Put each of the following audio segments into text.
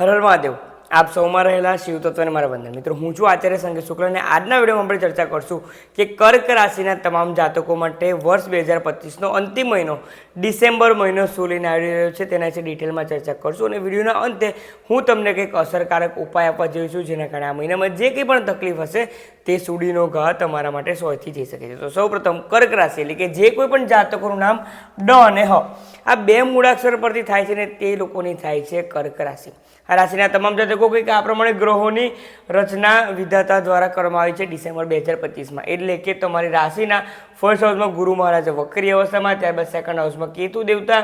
હરલ મહાદેવ. આપ સૌમાં રહેલા શિવ તત્વને મારા વંદન. મિત્રો, હું છું આચાર્ય સંગીત શુક્લ અને આજના વિડીયોમાં આપણે ચર્ચા કરશું કે કર્ક રાશિના તમામ જાતકો માટે વર્ષ બે હજાર પચીસનો અંતિમ મહિનો, ડિસેમ્બર મહિનો શું લઈને આવી રહ્યો છે તેના વિશે ડિટેલમાં ચર્ચા કરશું અને વિડીયોના અંતે હું તમને કંઈક અસરકારક ઉપાય આપવા જઈશ છું, જેના કારણે આ મહિનામાં જે કંઈ પણ તકલીફ હશે તે સુડીનો ઘા તમારા માટે સોયથી થઈ શકે છે. તો સૌપ્રથમ કર્ક રાશિ એટલે કે જે કોઈ પણ જાતકોનું નામ ડ અને હ. આ બે મૂળાક્ષર પરથી થાય છે ને તે લોકોની થાય છે કર્ક રાશિ. આ રાશિના તમામ જાતકો કંઈક આ પ્રમાણે ગ્રહોની રચના વિધાતા દ્વારા કરવામાં આવી છે ડિસેમ્બર બે હજાર પચીસમાં. એટલે કે તમારી રાશિના ફર્સ્ટ હાઉસમાં ગુરુ મહારાજ વક્રી અવસ્થામાં, ત્યારબાદ સેકન્ડ હાઉસમાં કેતુ દેવતા,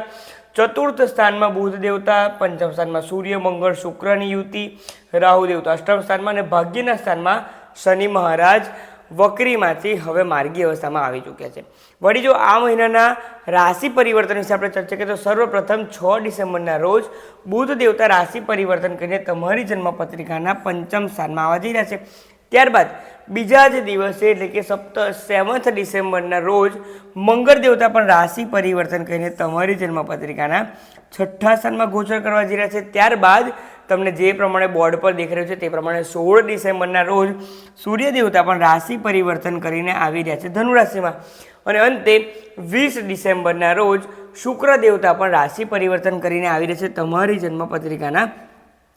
ચતુર્થ સ્થાનમાં બુધ દેવતા, પંચમ સ્થાનમાં સૂર્ય, મંગળ શુક્રની યુતિ, રાહુ દેવતા. અષ્ટમ સ્થાનમાં અને ભાગ્યના સ્થાનમાં શનિ મહારાજ વક્રીમાંથી હવે માર્ગી અવસ્થામાં આવી ચૂક્યા છે. વળી જો આ મહિનાના રાશિ પરિવર્તન વિશે આપણે ચર્ચા કરીએ તો સર્વપ્રથમ છ ડિસેમ્બરના રોજ બુધ દેવતા રાશિ પરિવર્તન કરીને તમારી જન્મપત્રિકાના પંચમ સ્થાનમાં આવવા જઈ રહ્યા છે. ત્યારબાદ બીજા જ દિવસે એટલે કે સપ્ત સેવન્થ ડિસેમ્બરના રોજ મંગળ દેવતા પણ રાશિ પરિવર્તન કરીને તમારી જન્મપત્રિકાના છઠ્ઠા સ્થાનમાં ગોચર કરવા જઈ રહ્યા છે. ત્યારબાદ તમને જે પ્રમાણે બોર્ડ પર દેખાઈ રહ્યું છે તે પ્રમાણે સોળ ડિસેમ્બરના રોજ સૂર્ય દેવતા પણ રાશિ પરિવર્તન કરીને આવી રહ્યા છે ધનુ રાશિમાં અને અંતે વીસ ડિસેમ્બરના રોજ શુક્ર દેવતા પણ રાશિ પરિવર્તન કરીને આવી રહ્યા છે તમારી જન્મપત્રિકાના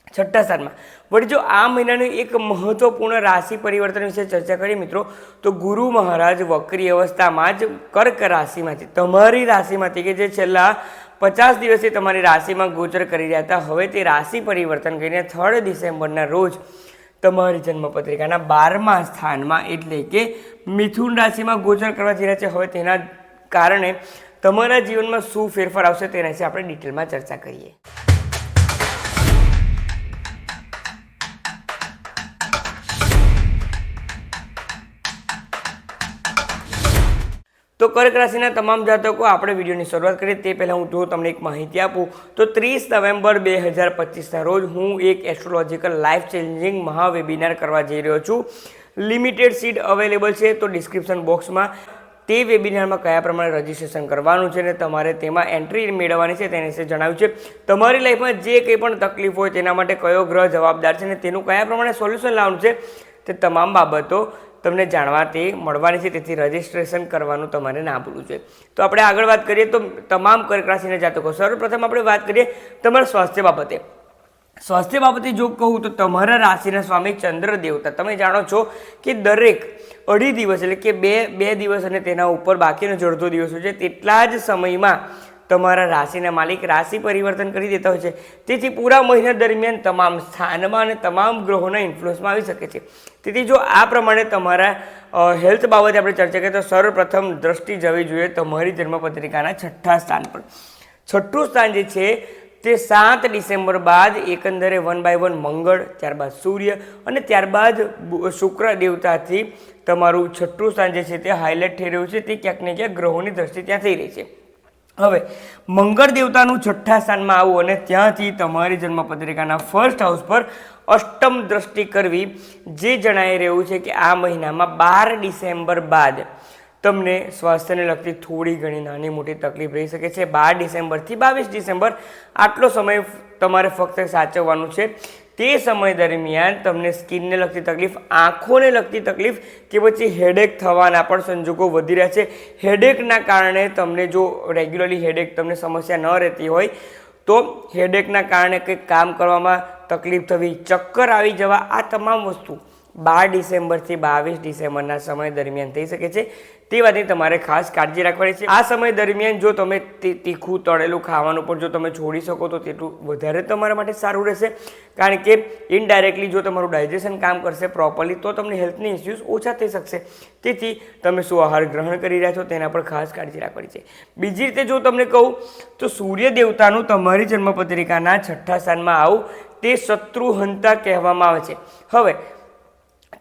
છઠ્ઠા સ્થાનમાં. વળી જો આ મહિનાનું એક મહત્વપૂર્ણ રાશિ પરિવર્તન વિશે ચર્ચા કરીએ મિત્રો, તો ગુરુ મહારાજ વક્રી અવસ્થામાં જ કર્ક રાશિમાંથી, તમારી રાશિમાંથી કે જે છેલ્લા પચાસ દિવસથી તમારી રાશિમાં ગોચર કરી રહ્યા હતા. હવે તે રાશિ પરિવર્તન કરીને થર્ડ ડિસેમ્બરના રોજ તમારી જન્મપત્રિકાના બારમા સ્થાનમાં એટલે કે મિથુન રાશિમાં ગોચર કરવા જઈ રહ્યા છે. હવે તેના કારણે તમારા જીવનમાં શું ફેરફાર આવશે તેના વિશે આપણે ડિટેલમાં ચર્ચા કરીએ. તો કર્ક રાશિના તમામ જાતકો આપણે વિડીયોની શરૂઆત કરીએ તે પહેલાં હું જો તમને એક માહિતી આપું, તો ત્રીસ નવેમ્બર બે હજાર પચીસના રોજ હું એક એસ્ટ્રોલોજીકલ લાઈફ ચેન્જિંગ મહાવેબિનાર કરવા જઈ રહ્યો છું. લિમિટેડ સીટ અવેલેબલ છે, તો ડિસ્ક્રિપ્શન બોક્સમાં તે વેબિનારમાં કયા પ્રમાણે રજિસ્ટ્રેશન કરવાનું છે અને તમારે તેમાં એન્ટ્રી મેળવવાની છે તેને વિશે જણાવ્યું છે. તમારી લાઈફમાં જે કંઈ પણ તકલીફ હોય તેના માટે કયો ગ્રહ જવાબદાર છે અને તેનું કયા પ્રમાણે સોલ્યુશન લાવવાનું છે તે તમામ બાબતો તમને જાણવા તે મળવાની છે, તેથી રજિસ્ટ્રેશન કરવાનું તમારે ના ભૂલવું જોઈએ. તો આપણે આગળ વાત કરીએ, તો તમામ કર્ક રાશિના જાતકો. સર્વપ્રથમ આપણે વાત કરીએ તમારા સ્વાસ્થ્ય બાબતે. સ્વાસ્થ્ય બાબતે જો કહું તો તમારા રાશિના સ્વામી ચંદ્ર દેવતા. તમે જાણો છો કે દરેક અઢી દિવસ એટલે કે બે બે દિવસ અને તેના ઉપર બાકીનો જડતો દિવસો છે, તેટલા જ સમયમાં તમારા રાશિના માલિક રાશિ પરિવર્તન કરી દેતા હોય છે. તેથી પૂરા મહિના દરમિયાન તમામ સ્થાનમાં અને તમામ ગ્રહોના ઇન્ફ્લુઅન્સમાં આવી શકે છે. તેથી જો આ પ્રમાણે તમારા હેલ્થ બાબતે આપણે ચર્ચા કરીએ તો સર્વપ્રથમ દ્રષ્ટિ જવી જોઈએ તમારી જન્મપત્રિકાના છઠ્ઠા સ્થાન પર. છઠ્ઠું સ્થાન જે છે તે સાત ડિસેમ્બર બાદ એકંદરે વન બાય વન મંગળ, ત્યારબાદ સૂર્ય અને ત્યારબાદ શુક્ર દેવતાથી તમારું છઠ્ઠું સ્થાન જે છે તે હાઇલાઇટ થઈ રહ્યું છે. તે ક્યાંક ને ક્યાંક ગ્રહોની દ્રષ્ટિ ત્યાં થઈ રહી છે. હવે, મંગળ દેવતાનું છઠ્ઠા સ્થાનમાં આવવું અને ત્યાંથી તમારી જન્મપત્રિકાના ફર્સ્ટ હાઉસ પર અષ્ટમ દ્રષ્ટિ કરવી, જે જણાઈ રહ્યું છે કે આ મહિનામાં બાર ડિસેમ્બર બાદ તમને સ્વાસ્થ્યને લગતી થોડી ઘણી નાની મોટી તકલીફ રહી શકે છે. બાર ડિસેમ્બરથી બાવીસ ડિસેમ્બર આટલો સમય તમારે ફક્ત સાચવવાનું છે. તે સમય દરમિયાન તમને સ્કિનને લગતી તકલીફ, આંખોને લગતી તકલીફ કે પછી હેડેક થવાના પણ સંજોગો વધી રહ્યા છે. હેડેકના કારણે તમને જો રેગ્યુલરલી હેડેક તમને સમસ્યા ન રહેતી હોય, તો હેડેકના કારણે કંઈક કામ કરવામાં તકલીફ થવી, ચક્કર આવી જવા આ તમામ વસ્તુ બાર ડિસેમ્બરથી બાવીસ ડિસેમ્બરના સમય દરમિયાન થઈ શકે છે. તે વાતની તમારે ખાસ કાળજી રાખવાની છે. આ સમય દરમિયાન જો તમે તીખું તળેલું ખાવાનું પણ જો તમે છોડી શકો તો તેટલું વધારે તમારા માટે સારું રહેશે. કારણ કે ઇનડાયરેક્ટલી જો તમારું ડાયજેશન કામ કરશે પ્રોપરલી તો તમને હેલ્થની ઇસ્યુઝ ઓછા થઈ શકશે. તેથી તમે શું આહાર ગ્રહણ કરી રહ્યા છો તેના પર ખાસ કાળજી રાખવાની છે. બીજી રીતે જો તમને કહું તો સૂર્ય દેવતાનું તમારી જન્મપત્રિકાના છઠ્ઠા સ્થાનમાં આવું તે શત્રુહંતા કહેવામાં આવે છે. હવે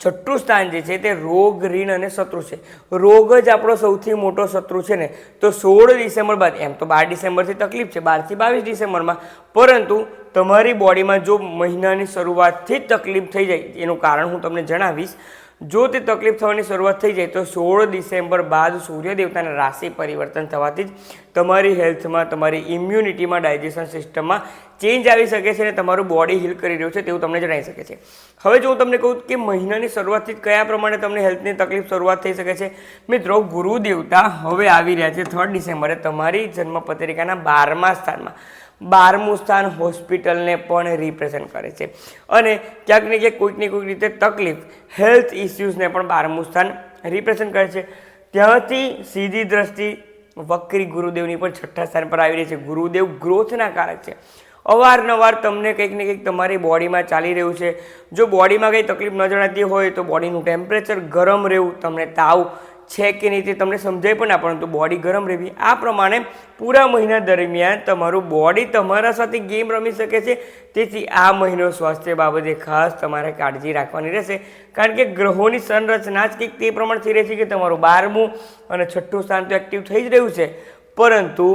છઠ્ઠું સ્થાન જે છે તે રોગ, ઋણ અને શત્રુ છે. રોગ જ આપણો સૌથી મોટો શત્રુ છે ને. તો સોળ ડિસેમ્બર બાદ, એમ તો બાર ડિસેમ્બરથી તકલીફ છે, બારથી બાવીસ ડિસેમ્બરમાં. પરંતુ તમારી બોડીમાં જો મહિનાની શરૂઆતથી જ તકલીફ થઈ જાય, એનું કારણ હું તમને જણાવીશ. જો તે તકલીફ થવાની શરૂઆત થઈ જાય તો સોળ ડિસેમ્બર બાદ સૂર્ય દેવતાના રાશિ પરિવર્તન થવાથી જ તમારી હેલ્થમાં, તમારી ઇમ્યુનિટીમાં, ડાયજેશન સિસ્ટમમાં ચેન્જ આવી શકે છે અને તમારું બોડી હીલ કરી રહ્યું છે તેવું તમને જણાવી શકે છે. હવે જો હું તમને કહું કે મહિનાની શરૂઆતથી જ કયા પ્રમાણે તમને હેલ્થની તકલીફ શરૂઆત થઈ શકે છે? મિત્રો ગુરુ દેવતા હવે આવી રહ્યા છે. થર્ડ ડિસેમ્બરે તમારી જન્મપત્રિકાના બારમા સ્થાનમાં. બારમું સ્થાન હોસ્પિટલને પણ રિપ્રેઝન્ટ કરે છે. અને ક્યાંક ને ક્યાંક કોઈકને કોઈક રીતે તકલીફ હેલ્થ ઇસ્યુઝને પણ બારમું સ્થાન રિપ્રેઝન્ટ કરે છે. ત્યાંથી સીધી દ્રષ્ટિ વક્રી ગુરુદેવની પણ છઠ્ઠા સ્થાન પર આવી રહી છે. ગુરુદેવ ગ્રોથના કારક છે. અવારનવાર તમને કંઈક ને કંઈક તમારી બોડીમાં ચાલી રહ્યું છે. જો બોડીમાં કંઈ તકલીફ ન જણાતી હોય તો બોડીનું ટેમ્પરેચર ગરમ રહેવું, તમને તાવ છે કે નહીં તે તમને સમજાય પણ ના, પરંતુ બોડી ગરમ રહેવી. આ પ્રમાણે પૂરા મહિના દરમિયાન તમારું બોડી તમારા સાથે ગેમ રમી શકે છે. તેથી આ મહિનો સ્વાસ્થ્ય બાબતે ખાસ તમારે કાળજી રાખવાની રહેશે. કારણ કે ગ્રહોની સંરચના જ કંઈક તે પ્રમાણે થઈ છે કે તમારું બારમું અને છઠ્ઠું સ્થાન તો એક્ટિવ થઈ જ રહ્યું છે. પરંતુ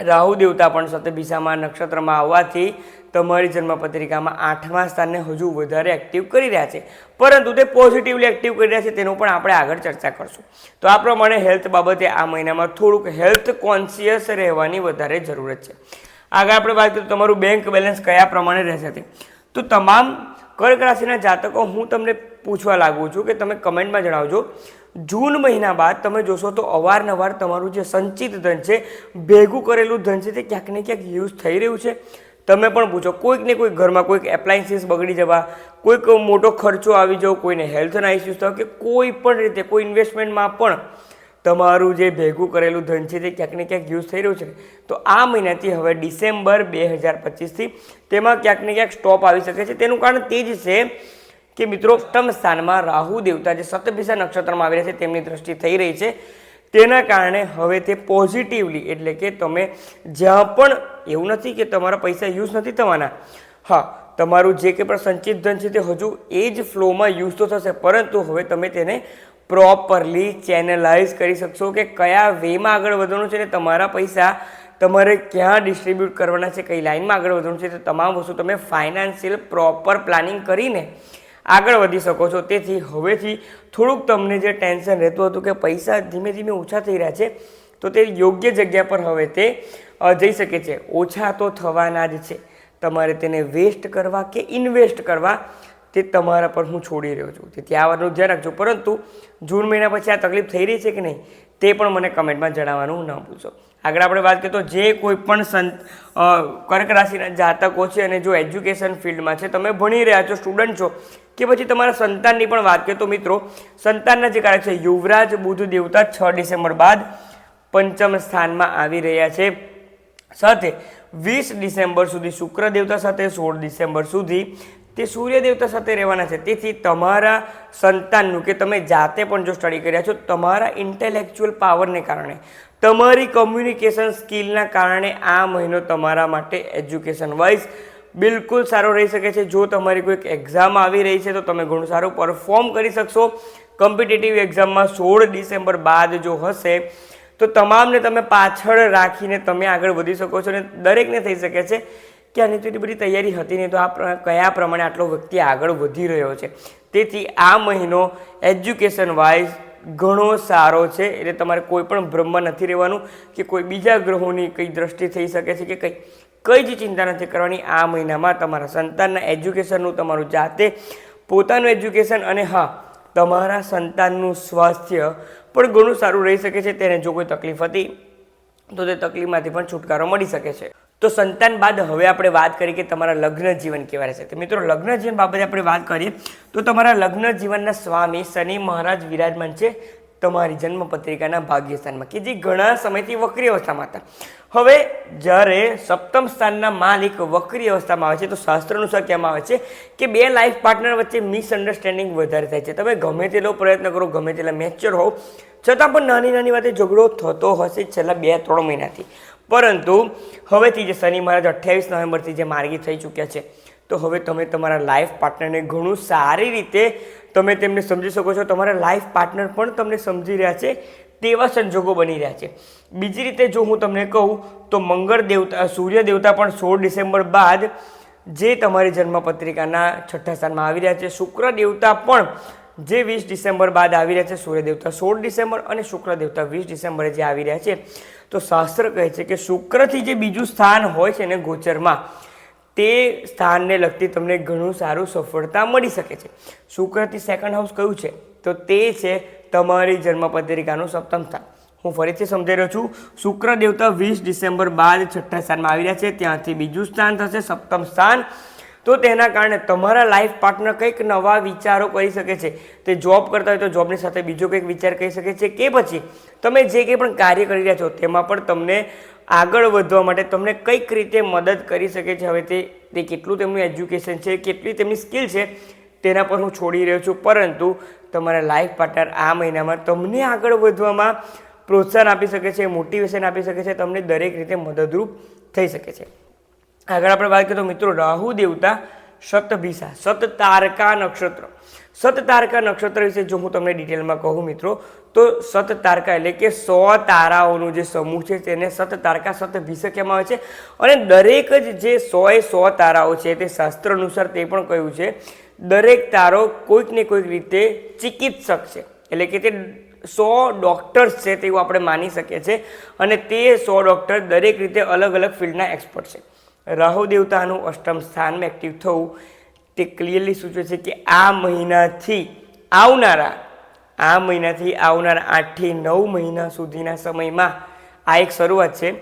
રાહુ દેવતા પણ સતબિસામાં નક્ષત્રમાં આવવાથી તમારી જન્મપત્રિકામાં આઠમા સ્થાનને હજુ વધારે એક્ટિવ કરી રહ્યા છે. પરંતુ તે પોઝિટિવલી એક્ટિવ કરી રહ્યા છે, તેનું પણ આપણે આગળ ચર્ચા કરશું. તો આ પ્રમાણે હેલ્થ બાબતે આ મહિનામાં થોડુંક હેલ્થ કોન્શિયસ રહેવાની વધારે જરૂરત છે. આગળ આપણે વાત કરીએ તમારું બેંક બેલેન્સ કયા પ્રમાણે રહેશે તો. તમામ કર્ક રાશિના જાતકો, હું તમને પૂછવા લાગુ છું કે તમે કમેન્ટમાં જણાવજો. જૂન મહિના બાદ તમે જોશો તો અવારનવાર તમારું જે સંચિત ધન છે, ભેગું કરેલું ધન છે તે ક્યાંક ને ક્યાંક યુઝ થઈ રહ્યું છે. તમે પણ પૂછો. કોઈક ને કોઈક ઘરમાં કોઈક એપ્લાયન્સીસ બગડી જવા, કોઈક મોટો ખર્ચો આવી જવો, કોઈને હેલ્થના ઇસ્યુઝ થવા કે કોઈ પણ રીતે, કોઈ ઇન્વેસ્ટમેન્ટમાં પણ તમારું જે ભેગું કરેલું ધન છે તે ક્યાંક ને ક્યાંક યુઝ થઈ રહ્યું છે. તો આ મહિનાથી હવે ડિસેમ્બર બે હજાર પચીસથી તેમાં ક્યાંક ને ક્યાંક સ્ટોપ આવી શકે છે. તેનું કારણ તે જ છે કે મિત્રો સ્થાનમાં રાહુ દેવતા જે સતભિષા નક્ષત્રમાં આવી રહ્યા છે, તેમની દ્રષ્ટિ થઈ રહી છે. તેના કારણે હવે તે પોઝિટિવલી એટલે કે તમે જ્યાં પણ એવું નથી કે તમારા પૈસા યુઝ નથી થવાના. હા, તમારું જે કંઈ પણ સંચિત ધન છે તે હજુ એ જ ફ્લોમાં યુઝ તો થશે, પરંતુ હવે તમે તેને પ્રોપરલી ચેનલાઇઝ કરી શકશો કે કયા વેમાં આગળ વધવાનું છે ને તમારા પૈસા તમારે ક્યાં ડિસ્ટ્રીબ્યુટ કરવાના છે, કઈ લાઇનમાં આગળ વધવાનું છે, તે તમામ વસ્તુ તમે ફાઇનાન્શિયલ પ્રોપર પ્લાનિંગ કરીને આગળ વધી શકો છો. તેથી હવેથી થોડુંક તમને જે ટેન્શન રહેતું હતું કે પૈસા ધીમે ધીમે ઓછા થઈ રહ્યા છે, તો તે યોગ્ય જગ્યા પર હવે તે જઈ શકે છે. ઓછા તો થવાના જ છે. તમારે તેને વેસ્ટ કરવા કે ઇન્વેસ્ટ કરવા તે તમારા પર હું છોડી રહ્યો છું. તેથી આ વાતનું ધ્યાન રાખજો. પરંતુ જૂન મહિના પછી આ તકલીફ થઈ રહી છે કે નહીં, તે પણ મને કમેન્ટમાં જણાવવાનું ન ભૂલશો. આગળ આપણે વાત કરીએ તો જે કોઈ પણ સંત કર્ક રાશિના જાતકો છે અને જો એજ્યુકેશન ફિલ્ડમાં છે, તમે ભણી રહ્યા છો, સ્ટુડન્ટ છો, કે પછી તમારા સંતાનની પણ વાત કરીએ તો મિત્રો, સંતાનના જે કારક છે, યુવરાજ બુધ દેવતા છ ડિસેમ્બર બાદ પંચમ સ્થાનમાં આવી રહ્યા છે. સાથે વીસ ડિસેમ્બર સુધી શુક્ર દેવતા સાથે, સોળ ડિસેમ્બર સુધી તે સૂર્ય દેવતા સાથે રહેવાના છે. તેથી તમારા સંતાનનું કે તમે જાતે પણ જો સ્ટડી કર્યા છો, તમારા ઇન્ટેલેક્ચ્યુઅલ પાવરને કારણે તમારી કમ્યુનિકેશન સ્કિલના કારણે આ મહિનો તમારા માટે એજ્યુકેશન વાઇઝ બિલકુલ સારો રહી શકે છે. જો તમારી કોઈક એક્ઝામ આવી રહી છે, તો તમે ઘણું સારું પરફોર્મ કરી શકશો. કોમ્પિટિટિવ એક્ઝામમાં સોળ ડિસેમ્બર બાદ જો હશે, તો તમામને તમે પાછળ રાખીને તમે આગળ વધી શકો છો અને દરેકને થઈ શકે છે કે આની તો એટલી બધી તૈયારી હતી નહીં, તો આ કયા પ્રમાણે આટલો વ્યક્તિ આગળ વધી રહ્યો છે. તેથી આ મહિનો એજ્યુકેશન વાઇઝ ઘણો સારો છે. એટલે તમારે કોઈ પણ ભ્રમમાં નથી રહેવાનું કે કોઈ બીજા ગ્રહોની કઈ દ્રષ્ટિ થઈ શકે છે કે કઈ કઈ જ ચિંતા નથી કરવાની. આ મહિનામાં તમારા સંતાનના એજ્યુકેશનનું તમારું જાતે પોતાનું એજ્યુકેશન અને હા, તમારા સંતાનનું સ્વાસ્થ્ય પણ ઘણું સારું રહી શકે છે. તેને જો કોઈ તકલીફ હતી, તો તે તકલીફમાંથી પણ છુટકારો મળી શકે છે. તો સંતાન બાદ હવે આપણે વાત કરીએ કે તમારા લગ્ન જીવન કેવા રહેશે. તો મિત્રો, લગ્ન જીવન બાબતે આપણે વાત કરીએ, તો તમારા લગ્ન જીવનના સ્વામી શનિ મહારાજ વિરાજમાન છે તમારી જન્મ પત્રિકાના ભાગ્યસ્થાનમાં, કે જે ઘણા સમયથી વક્રી અવસ્થામાં હતા. હવે જ્યારે સપ્તમ સ્થાનના માલિક વક્રી અવસ્થામાં આવે છે, તો શાસ્ત્ર અનુસાર કહેવામાં આવે છે કે બે લાઈફ પાર્ટનર વચ્ચે મિસઅન્ડરસ્ટેન્ડિંગ વધારે થાય છે. તમે ગમે તેટલો પ્રયત્ન કરો, ગમે તેટલા મેચ્યોર હોવ, છતાં પણ નાની નાની વાતે ઝઘડો થતો હશે છેલ્લા બે ત્રણ મહિનાથી. પરંતુ હવેથી જે શનિ મહારાજ અઠ્યાવીસ નવેમ્બરથી જે માર્ગી થઈ ચૂક્યા છે, તો હવે તમે તમારા લાઈફ પાર્ટનરને ઘણું સારી રીતે તમે તેમને સમજી શકો છો. તમારા લાઈફ પાર્ટનર પણ તમને સમજી રહ્યા છે, તેવા સંજોગો બની રહ્યા છે. બીજી રીતે જો હું તમને કહું, તો મંગળ દેવતા, સૂર્ય દેવતા પણ સોળ ડિસેમ્બર બાદ જે તમારી જન્મપત્રિકાના છઠ્ઠા સ્થાનમાં આવી રહ્યા છે. શુક્ર દેવતા પણ જે વીસ ડિસેમ્બર બાદ આવી રહ્યા છે. સૂર્ય દેવતા સોળ ડિસેમ્બર અને શુક્ર દેવતા વીસ ડિસેમ્બરે જે આવી રહ્યા છે તો શાસ્ત્ર કહે છે કે શુક્રથી જે બીજું સ્થાન હોય છે ને ગોચરમાં, તે સ્થાનને લગતી તમને ઘણું સારું સફળતા મળી શકે છે. શુક્રથી સેકન્ડ હાઉસ કયું છે? તો તે છે તમારી જન્મપત્રિકાનું સપ્તમ સ્થાન. હું ફરીથી સમજાઈ રહ્યો છું. શુક્ર દેવતા વીસ ડિસેમ્બર બાદ છઠ્ઠા સ્થાનમાં આવી રહ્યા છે. ત્યાંથી બીજું સ્થાન થશે સપ્તમ સ્થાન. તો તેના કારણે તમારા લાઈફ પાર્ટનર કંઈક નવા વિચારો કરી શકે છે. તે જોબ કરતા હોય તો જોબની સાથે બીજો કંઈક વિચાર કરી શકે છે કે પછી તમે જે કંઈ પણ કાર્ય કરી રહ્યા છો તેમાં પણ તમને આગળ વધવા માટે તમને કંઈક રીતે મદદ કરી શકે છે. હવે તે તે કેટલું તેમનું એજ્યુકેશન છે, કેટલી તેમની સ્કિલ છે તેના પર હું છોડી રહ્યો છું. પરંતુ તમારા લાઈફ પાર્ટનર આ મહિનામાં તમને આગળ વધવામાં પ્રોત્સાહન આપી શકે છે મોટિવેશન આપી શકે છે, તમને દરેક રીતે મદદરૂપ થઈ શકે છે. આગળ આપણે વાત કરીએ તો મિત્રો રાહુ દેવતા સત તારકા નક્ષત્ર. સત તારકા નક્ષત્ર વિશે જો હું તમને ડિટેલમાં કહું મિત્રો, તો સત તારકા એટલે કે સો તારાઓનું જે સમૂહ છે તેને સત તારકા શતભિષા કહેવામાં આવે છે. અને દરેક જ જે સોએ સો તારાઓ છે તે શાસ્ત્ર અનુસાર તે પણ કહ્યું છે? દરેક તારો કોઈક ને કોઈક રીતે ચિકિત્સક છે. એટલે કે તે સો ડૉક્ટર્સ છે તેવું આપણે માની શકીએ છીએ. અને તે સો ડૉક્ટર દરેક રીતે અલગ અલગ ફિલ્ડના એક્સપર્ટ છે. રાહુ દેવતાનું અષ્ટમ સ્થાનમાં એક્ટિવ થવું તે ક્લિયરલી સૂચવે છે કે આ મહિનાથી આવનારા, આ મહિનાથી આવનારા આઠથી નવ મહિના સુધીના સમયમાં આ એક શરૂઆત છે.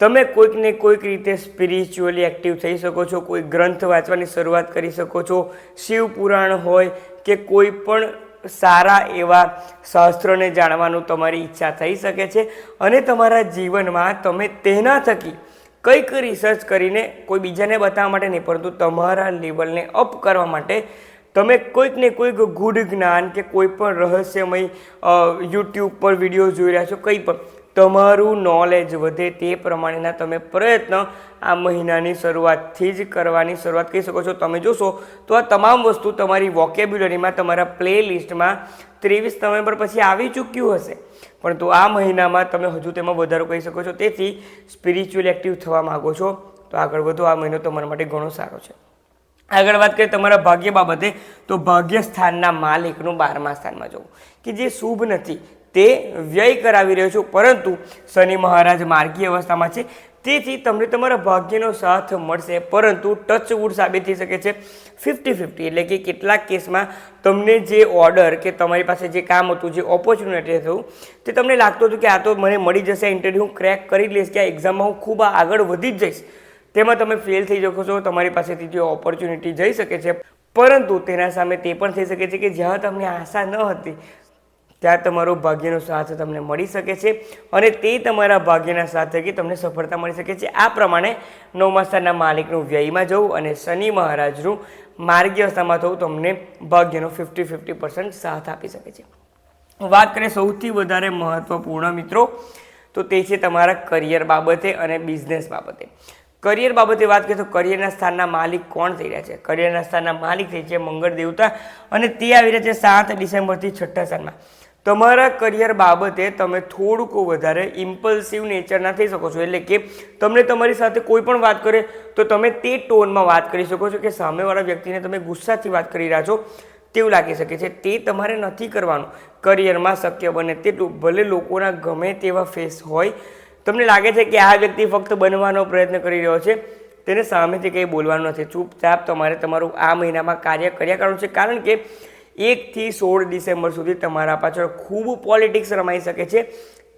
તમે કોઈકને કોઈક રીતે સ્પિરિચ્યુઅલી એક્ટિવ થઈ શકો છો, કોઈ ગ્રંથ વાંચવાની શરૂઆત કરી શકો છો, શિવ પુરાણ હોય કે કોઈ પણ સારા એવા શાસ્ત્રોને જાણવાનું તમારી ઈચ્છા થઈ શકે છે અને તમારા જીવનમાં તમે તેના થકી કંઈક રિસર્ચ કરીને કોઈ બીજાને બતાવવા માટે નહીં, પરંતુ તમારા લેવલને અપ કરવા માટે તમે કોઈક ને કોઈક ગુડ જ્ઞાન કે કોઈ પણ રહસ્યમય યુટ્યુબ પર વીડિયો જોઈ રહ્યા છો, કંઈ પણ. તમારું નોલેજ વધે તે પ્રમાણેના તમે પ્રયત્ન આ મહિનાની શરૂઆતથી જ કરવાની શરૂઆત કરી શકો છો. તમે જોશો તો આ તમામ વસ્તુ તમારી વોકેબ્યુલરીમાં તમારા પ્લે લિસ્ટમાં ત્રેવીસ નવેમ્બર પછી આવી ચૂક્યું હશે. પરંતુ આ મહિનામાં તમે હજુ તેમાં વધારો કરી શકો છો. તેથી સ્પિરિચ્યુઅલ એક્ટિવ થવા માગો છો. તો આગળ વધો. આ મહિનો તમારા માટે ઘણો સારો છે. આગળ વાત કરીએ તમારા ભાગ્ય બાબતે, તો ભાગ્ય સ્થાનના માલિકનું બારમા સ્થાનમાં જવું. કે જે શુભ નથી તે વ્યય કરાવી રહ્યો છું. પરંતુ શનિ મહારાજ માર્ગી અવસ્થામાં છે. તેથી તમને તમારા ભાગ્યનો સાથ મળશે. પરંતુ ટચવુડ સાબિત થઈ શકે છે. ફિફ્ટી ફિફ્ટી એટલે કે કેટલાક કેસમાં તમને જે ઓર્ડર કે તમારી પાસે જે કામ હતું, જે ઓપોર્ચ્યુનિટી હતું, તે તમને લાગતું હતું કે આ તો મને મળી જશે. ઇન્ટરવ્યૂ હું ક્રેક કરી લઈશ કે આ એક્ઝામમાં હું ખૂબ આગળ વધી જ જઈશ. તેમાં તમે ફેલ થઈ શકો છો. તમારી પાસેથી જે ઓપોર્ચ્યુનિટી જઈ શકે છે. પરંતુ તેના સામે તે પણ થઈ શકે છે કે જ્યાં તમને આશા ન હતી ત્યાં તમારો ભાગ્યનો સાથ તમને મળી શકે છે અને તે તમારા ભાગ્યના સાથ થકી તમને સફળતા મળી શકે છે. આ પ્રમાણે નવમા સ્થાનના માલિકનું વ્યયમાં જવું અને શનિ મહારાજનું માર્ગી અવસ્થામાં થવું તમને ભાગ્યનો ફિફ્ટી ફિફ્ટી પર્સન્ટ સાથ આપી શકે છે. વાત કરીએ સૌથી વધારે મહત્ત્વપૂર્ણ મિત્રો, તો તે છે તમારા કરિયર બાબતે અને બિઝનેસ બાબતે. કરિયર બાબતે વાત કરીએ તો કરિયરના સ્થાનના માલિક કોણ થઈ રહ્યા છે? કરિયરના સ્થાનના માલિક થઈ છે મંગળ દેવતા અને તે આવી રહ્યા છે સાત ડિસેમ્બરથી છઠ્ઠા સ્થાનમાં. તમારા કરિયર બાબતે તમે થોડુંક વધારે ઇમ્પલ્સિવ નેચરના થઈ શકો છો. એટલે કે તમને તમારી સાથે કોઈ પણ વાત કરે, તો તમે તે ટોનમાં વાત કરી શકો છો કે સામેવાળા વ્યક્તિને તમે ગુસ્સાથી વાત કરી રહ્યા છો, તેવું લાગી શકે છે. તે તમારે નથી કરવાનું. કરિયરમાં શક્ય બને તેટલું, ભલે લોકોના ગમે તેવા ફેસ હોય. તમને લાગે છે કે આ વ્યક્તિ ફક્ત બનવાનો પ્રયત્ન કરી રહ્યો છે, તેને સામેથી કંઈ બોલવાનું નથી. ચૂપચાપ તમારે તમારું આ મહિનામાં કાર્ય કર્યા કરવાનું છે. કારણ કે એકથી સોળ ડિસેમ્બર સુધી તમારા પાછળ ખૂબ પોલિટિક્સ રમાઈ શકે છે.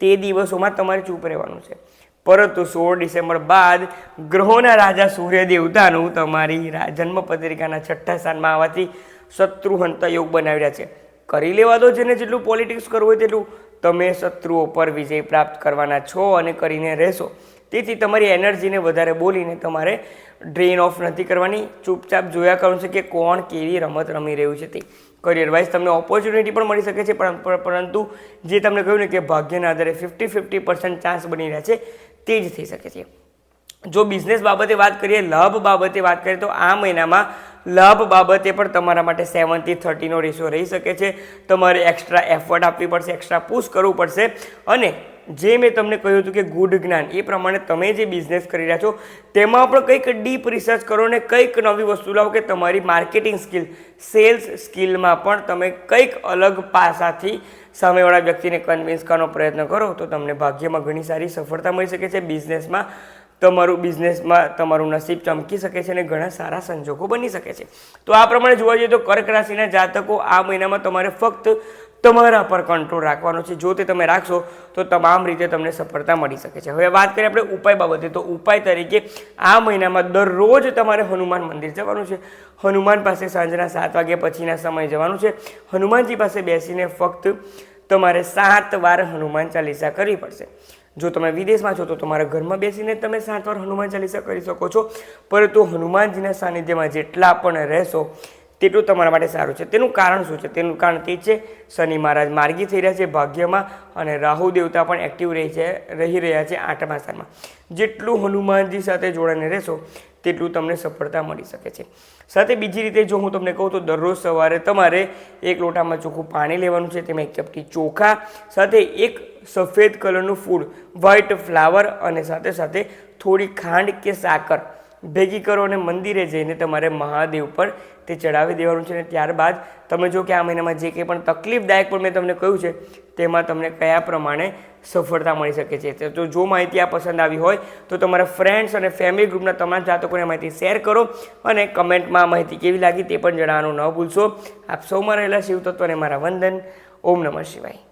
તે દિવસોમાં તમારે ચૂપ રહેવાનું છે. પરંતુ સોળ ડિસેમ્બર બાદ ગ્રહોના રાજા સૂર્ય દેવતાનું તમારી રા- જન્મપત્રિકાના છઠ્ઠા સ્થાનમાં આવવાથી શત્રુહંત યોગ બનાવી રહ્યા છે. કરી લેવા દો જેને જેટલું પોલિટિક્સ કરવું હોય તેટલું. તમે શત્રુઓ પર વિજય પ્રાપ્ત કરવાના છો અને કરીને રહેશો. તેથી તમારી એનર્જીને વધારે બોલીને તમારે ડ્રેન ઓફ નથી કરવાની. ચૂપચાપ જોયા કરવું છે કે કોણ કેવી રમત રમી રહ્યું છે તે. કરિયર વાઇઝ તમને ઓપોર્ચ્યુનિટી પણ મળી શકે છે પરંતુ જે તમને કહ્યું ને કે ભાગ્યના આધારે ફિફ્ટી ફિફ્ટી પર્સન્ટ ચાન્સ બની રહ્યા છે, તે જ થઈ શકે છે. જો બિઝનેસ બાબતે વાત કરીએ, લાભ બાબતે વાત કરીએ, તો આ મહિનામાં લાભ બાબતે પણ તમારા માટે સેવનથી થર્ટીનો રેશિયો રહી શકે છે. તમારે એક્સ્ટ્રા એફર્ટ આપવી પડશે એક્સ્ટ્રા પુશ કરવું પડશે અને જે મેં તમને કહ્યું હતું કે ગુડ જ્ઞાન, એ પ્રમાણે તમે જે બિઝનેસ કરી રહ્યા છો, તેમાં પણ કંઈક ડીપ રિસર્ચ કરો ને કંઈક નવી વસ્તુ લાવો કે તમારી માર્કેટિંગ સ્કિલ સેલ્સ સ્કિલમાં પણ તમે કંઈક અલગ પાસાથી સામેવાળા વ્યક્તિને કન્વિન્સ કરવાનો પ્રયત્ન કરો, તો તમને ભાગ્યમાં ઘણી સારી સફળતા મળી શકે છે. બિઝનેસમાં તમારું બિઝનેસમાં તમારું નસીબ ચમકી શકે છે અને ઘણા સારા સંજોગો બની શકે છે. તો આ પ્રમાણે જોવા જઈએ તો કર્ક રાશિના જાતકો આ મહિનામાં તમારે ફક્ત તમારા પર કંટ્રોલ રાખવાનો છે. જો તે તમે રાખશો, તો તમામ રીતે તમને સફળતા મળી શકે છે. હવે વાત કરીએ આપણે ઉપાય બાબતે. તો ઉપાય તરીકે આ મહિનામાં દરરોજ તમારે હનુમાન મંદિર જવાનું છે. હનુમાન પાસે સાંજના સાત વાગ્યા પછીના સમય જવાનું છે. હનુમાનજી પાસે બેસીને ફક્ત તમારે સાત વાર હનુમાન ચાલીસા કરવી પડશે. જો તમે વિદેશમાં છો, તો તમારા ઘરમાં બેસીને તમે સાત વાર હનુમાન ચાલીસા કરી શકો છો. પરંતુ હનુમાનજીના સાનિધ્યમાં જેટલા પણ રહેશો તેટલું તમારા માટે સારું છે. તેનું કારણ શું છે? તેનું કારણ તે છે, શનિ મહારાજ માર્ગી થઈ રહ્યા છે ભાગ્યમાં અને રાહુ દેવતા પણ એક્ટિવ રહી છે, રહી રહ્યા છે આઠમા સ્થાનમાં. જેટલું હનુમાનજી સાથે જોડાઈને રહેશો, તેટલું તમને સફળતા મળી શકે છે. સાથે બીજી રીતે જો હું તમને કહું તો દરરોજ સવારે તમારે એક લોટામાં ચોખ્ખું પાણી લેવાનું છે, તેમાં એક ચપટી ચોખા, સાથે એક સફેદ કલરનું ફૂડ વ્હાઇટ ફ્લાવર અને સાથે સાથે થોડી ખાંડ કે સાકર. ભેગી કરો અને મંદિરે જઈને તમારે મહાદેવ પર તે ચડાવી દેવાનું છે અને ત્યારબાદ તમે જો કે આ મહિનામાં જે કંઈ પણ તકલીફદાયક પણ મેં તમને કહ્યું છે, તેમાં તમને કયા પ્રમાણે સફળતા મળી શકે છે. તો જો માહિતી આ પસંદ આવી હોય, તો તમારા ફ્રેન્ડ્સ અને ફેમિલી ગ્રુપના તમામ જાતકોને માહિતી શેર કરો અને કમેન્ટમાં આ માહિતી કેવી લાગી તે પણ જણાવવાનું ન ભૂલશો. આપ સૌમાં રહેલા શિવ તત્વને મારા વંદન. ઓમ નમઃ શિવાય.